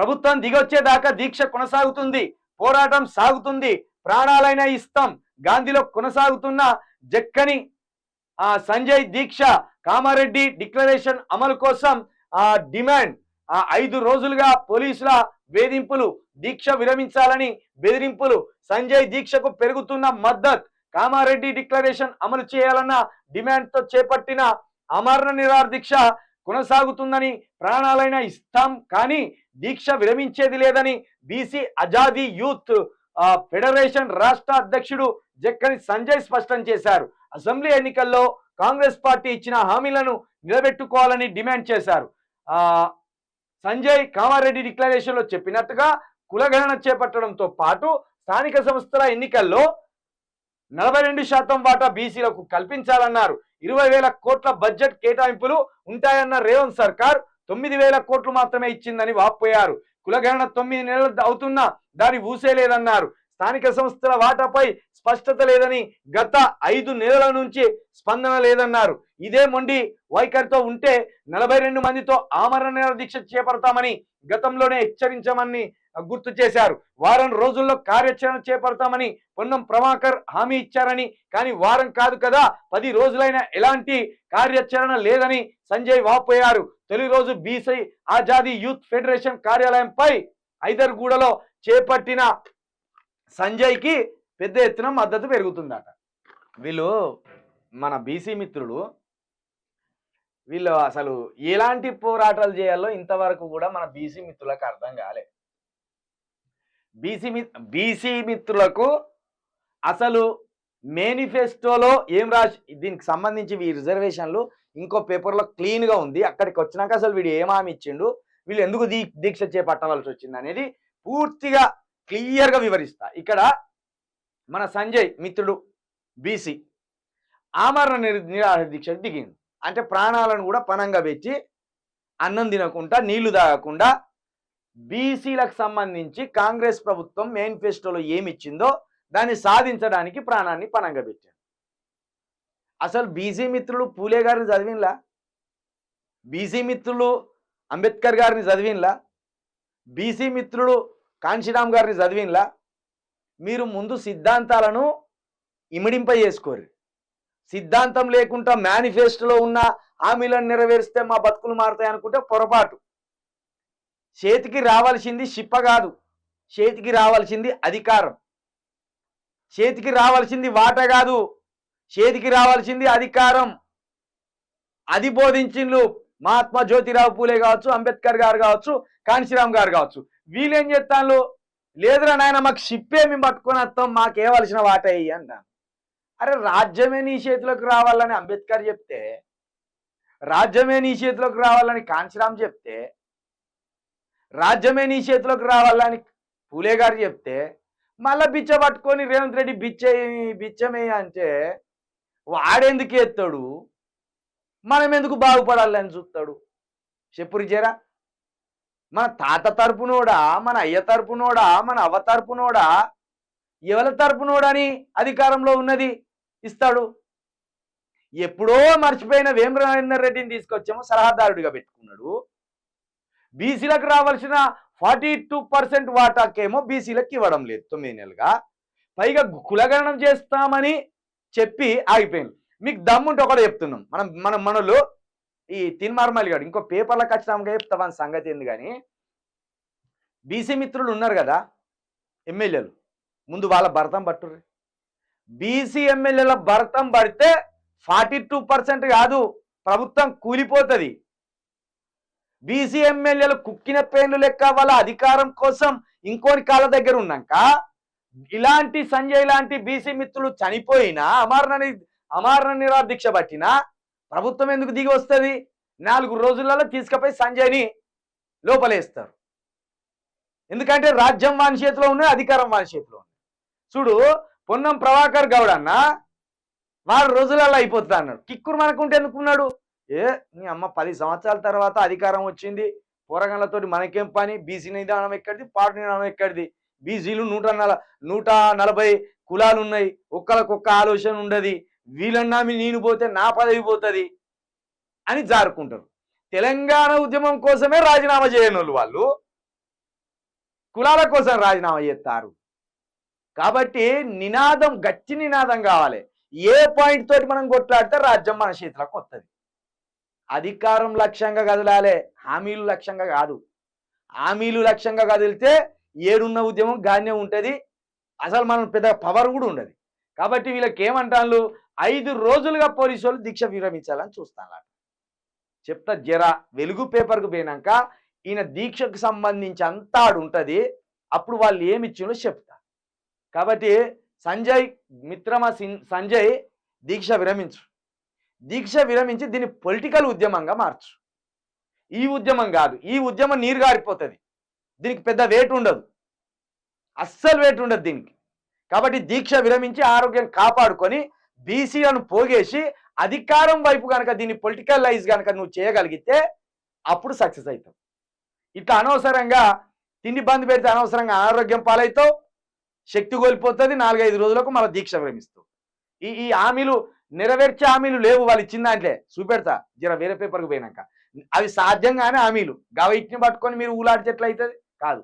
ప్రభుత్వం దిగొచ్చేదాకా దీక్ష కొనసాగుతుంది పోరాటం సాగుతుంది ప్రాణాలైనా ఇస్తాం గాంధీలో కొనసాగుతున్న జక్కని ఆ సంజయ్ దీక్ష కామారెడ్డి డిక్లరేషన్ అమలు కోసం ఆ డిమాండ్ ఆ ఐదు రోజులుగా పోలీసుల వేధింపులు దీక్ష విరమించాలని బెదిరింపులు సంజయ్ దీక్షకు పెరుగుతున్న మద్దత్ కామారెడ్డి డిక్లరేషన్ అమలు చేయాలన్న డిమాండ్తో చేపట్టిన అమరణ నిరా దీక్ష కొనసాగుతుందని ప్రాణాలైనా ఇస్తాం కానీ దీక్ష విరమించేది లేదని బీసీ అజాదీ యూత్ ఫెడరేషన్ రాష్ట్ర అధ్యక్షుడు జక్కని సంజయ్ స్పష్టం చేశారు. అసెంబ్లీ ఎన్నికల్లో కాంగ్రెస్ పార్టీ ఇచ్చిన హామీలను నిలబెట్టుకోవాలని డిమాండ్ చేశారు. సంజయ్ కామారెడ్డి డిక్లరేషన్లో చెప్పినట్టుగా కులగణన చేపట్టడంతో పాటు స్థానిక సంస్థల ఎన్నికల్లో నలభై రెండు శాతం వాటా బీసీలకు కల్పించాలన్నారు. ఇరవై వేల కోట్ల బడ్జెట్ కేటాయింపులు ఉంటాయన్న రేవంత్ సర్కార్ తొమ్మిది వేల కోట్లు మాత్రమే ఇచ్చిందని వాపోయారు. కులగణన తొమ్మిది నెలలు అవుతున్నా దాని ఊసే లేదన్నారు స్థానిక సంస్థల వాటాపై స్పష్టత లేదని గత ఐదు నెలల నుంచి స్పందన లేదన్నారు. ఇదే మొండి వైఖరితో ఉంటే నలభై రెండు మందితో ఆమరణ దీక్ష చేపడతామని గతంలోనే హెచ్చరించామని గుర్తు చేశారు. వారం రోజుల్లో కార్యాచరణ చేపడతామని పొన్నం ప్రభాకర్ హామీ ఇచ్చారని. కానీ వారం కాదు కదా పది రోజులైన ఎలాంటి కార్యాచరణ లేదని సంజయ్ వాపోయారు. తొలి రోజు బీసీ ఆజాదీ యూత్ ఫెడరేషన్ కార్యాలయంపై ఐదర్గూడలో చేపట్టిన సంజయ్కి పెద్ద ఎత్తున మద్దతు పెరుగుతుందట. వీళ్ళు మన బీసీ మిత్రులు వీళ్ళు అసలు ఎలాంటి పోరాటాలు చేయాలో ఇంతవరకు కూడా మన బీసీ మిత్రులకు అర్థం కాలేదు బీసీ బీసీ మిత్రులకు అసలు మేనిఫెస్టోలో ఏం రాసి దీనికి సంబంధించి ఈ రిజర్వేషన్లు ఇంకో పేపర్లో క్లీన్గా ఉంది. అక్కడికి వచ్చినాక అసలు వీడు ఏం హామీ ఇచ్చిండు? వీళ్ళు ఎందుకు దీ దీక్ష చేపట్టవలసి వచ్చింది అనేది పూర్తిగా క్లియర్గా వివరిస్తా. ఇక్కడ మన సంజయ్ మిత్రుడు బీసీ ఆమరణ నిర్- నిరాహార దీక్షకు దిగింది అంటే ప్రాణాలను కూడా పణంగా పెట్టి అన్నం తినకుండా నీళ్ళు తాగకుండా బీసీలకు సంబంధించి కాంగ్రెస్ ప్రభుత్వం మేనిఫెస్టోలో ఏమి ఇచ్చిందో దాన్ని సాధించడానికి ప్రాణాన్ని పణంగా పెట్టారు. అసలు బీసీ మిత్రులు పూలే గారిని చదివినలా బీసీ మిత్రులు అంబేద్కర్ గారిని చదివినలా బీసీ మిత్రులు కాంశీరామ్ గారిని చదివినలా మీరు ముందు సిద్ధాంతాలను ఇమిడింప చేసుకోరు. సిద్ధాంతం లేకుండా మేనిఫెస్టోలో ఉన్న హామీలను నెరవేరిస్తే మా బతుకులు మారుతాయి అనుకుంటే పొరపాటు. చేతికి రావాల్సింది షిప్ప కాదు. చేతికి రావాల్సింది అధికారం. చేతికి రావాల్సింది వాట కాదు. చేతికి రావాల్సింది అధికారం. అది బోధించిండ్రు మహాత్మా జ్యోతిరావు పూలే కావచ్చు అంబేద్కర్ గారు కావచ్చు కాంశీరామ్ గారు కావచ్చు. వీళ్ళేం చెప్తాను లేదురా నాయన మాకు షిప్పే మేము పట్టుకొని వస్తాం మాకు ఏవలసిన వాట అన్నాను అరే రాజ్యమే నీ చేతిలోకి రావాలని అంబేద్కర్ చెప్తే రాజ్యమే నీ చేతిలోకి రావాలని కాంశీరామ్ చెప్తే రాజ్యమే నీ చేతిలోకి రావాలని పూలే గారు చెప్తే మళ్ళా బిచ్చ పట్టుకొని రేవంత్ రెడ్డి బిచ్చ బిచ్చమే అంటే వాడెందుకు ఎత్తాడు? మనం ఎందుకు బాగుపడాలని చూస్తాడు? చెప్పురు చేరా మన తాత తరపునోడా మన అయ్య తరపునోడా మన అవ్వ తరపునోడా ఎవరి తరపునోడని అధికారంలో ఉన్నది ఇస్తాడు? ఎప్పుడో మర్చిపోయిన వేమరాజేందర్ రెడ్డిని తీసుకొచ్చామో సలహాదారుడిగా పెట్టుకున్నాడు. బీసీలకు రావాల్సిన ఫార్టీ టూ పర్సెంట్ వాటాకేమో బీసీలకు ఇవ్వడం లేదు తొమ్మిది నెలలుగా. పైగా కులగణనం చేస్తామని చెప్పి ఆగిపోయింది. మీకు దమ్ముంటే ఒకటి చెప్తున్నాం. మనం మన మనలు ఈ తిన్మార్మలి గాడు ఇంకో పేపర్లో ఖచ్చితంగా చెప్తామని సంగతి ఏంది కానీ బీసీ మిత్రులు ఉన్నారు కదా ఎమ్మెల్యేలు. ముందు వాళ్ళ భర్తం పట్టుర్రి. బీసీ ఎమ్మెల్యేల భర్తం పడితే ఫార్టీ టూ పర్సెంట్ కాదు ప్రభుత్వం కూలిపోతుంది. బీసీ ఎమ్మెల్యేలు కుక్కిన పేర్లు లెక్క వాళ్ళ అధికారం కోసం ఇంకోని కాళ్ళ దగ్గర ఉన్నాక ఇలాంటి సంజయ్ లాంటి బీసీ మిత్రులు చనిపోయినా అమరణ అమరణ నిరాహార పట్టినా ప్రభుత్వం ఎందుకు దిగి వస్తుంది? నాలుగు రోజులలో తీసుకుపోయి సంజయ్ని లోపలేస్తారు. ఎందుకంటే రాజ్యం వాని చేతిలో ఉన్నది అధికారం వాని చేతిలో ఉంది చూడు పొన్నం ప్రభాకర్ గౌడ్ అన్న వారు రోజులలో అయిపోతుంది అన్నాడు కిక్కురు మనకుంటే ఎందుకున్నాడు? ఏ నీ అమ్మ పది సంవత్సరాల తర్వాత అధికారం వచ్చింది. పోరగాళ్ళతోటి మనకేం పని? బీసీ నిదానం ఎక్కడిది? పాటు నిదానం ఎక్కడిది? బీసీలు నూట నల నూట నలభై కులాలు ఉన్నాయి ఒక్కరికొక్క ఆలోచన ఉండదు. వీళ్ళన్నా మీ నేను పోతే నా పదవి పోతుంది అని జారుకుంటారు. తెలంగాణ ఉద్యమం కోసమే రాజీనామా చేయని వాళ్ళు. వాళ్ళు కులాల కోసం రాజీనామా చేస్తారు. కాబట్టి నినాదం గట్టి నినాదం కావాలి. ఏ పాయింట్ తోటి మనం కొట్లాడితే రాజ్యం మన చేతిలోకి వస్తుంది అధికారం లక్ష్యంగా కదలాలే హామీలు లక్ష్యంగా కాదు. హామీలు లక్ష్యంగా కదిలితే ఏడున్న ఉద్యమం గానే ఉంటుంది. అసలు మనం పెద్ద పవర్ కూడా ఉండదు. కాబట్టి వీళ్ళకి ఏమంటాను ఐదు రోజులుగా పోలీసు వాళ్ళు దీక్ష విరమించాలని చూస్తాను చెప్తా జర వెలుగు పేపర్కు పోయినాక ఈయన దీక్షకు సంబంధించి అంతా ఉంటుంది. అప్పుడు వాళ్ళు ఏమి ఇచ్చిందో చెప్తా. కాబట్టి సంజయ్ మిత్రమ సిన్- సంజయ్ దీక్ష విరమించు. దీక్ష విరమించి దీన్ని పొలిటికల్ ఉద్యమంగా మార్చు. ఈ ఉద్యమం కాదు ఈ ఉద్యమం నీరు గారిపోతుంది. దీనికి పెద్ద వేటు ఉండదు. అస్సలు వేటు ఉండదు దీనికి. కాబట్టి దీక్ష విరమించి ఆరోగ్యం కాపాడుకొని బీసీలను పోగేసి అధికారం వైపు కనుక దీన్ని పొలిటికల్ కనుక నువ్వు చేయగలిగితే అప్పుడు సక్సెస్ అవుతావు ఇట్లా అనవసరంగా తిండి బంద్ పెడితే అనవసరంగా అనారోగ్యం పాలవుతావు శక్తి కోల్పోతుంది నాలుగైదు రోజులకు మళ్ళీ దీక్ష విరమిస్తావు. ఈ ఈ హామీలు నెరవేర్చే హామీలు లేవు వాళ్ళు ఇచ్చిన దాంట్లే. చూపెడతా. జర వేరే పేపర్కి పోయినాక. అవి సాధ్యంగానే హామీలు. గవ ఇట్ని పట్టుకొని మీరు ఊలాడితే అవుతుంది? కాదు.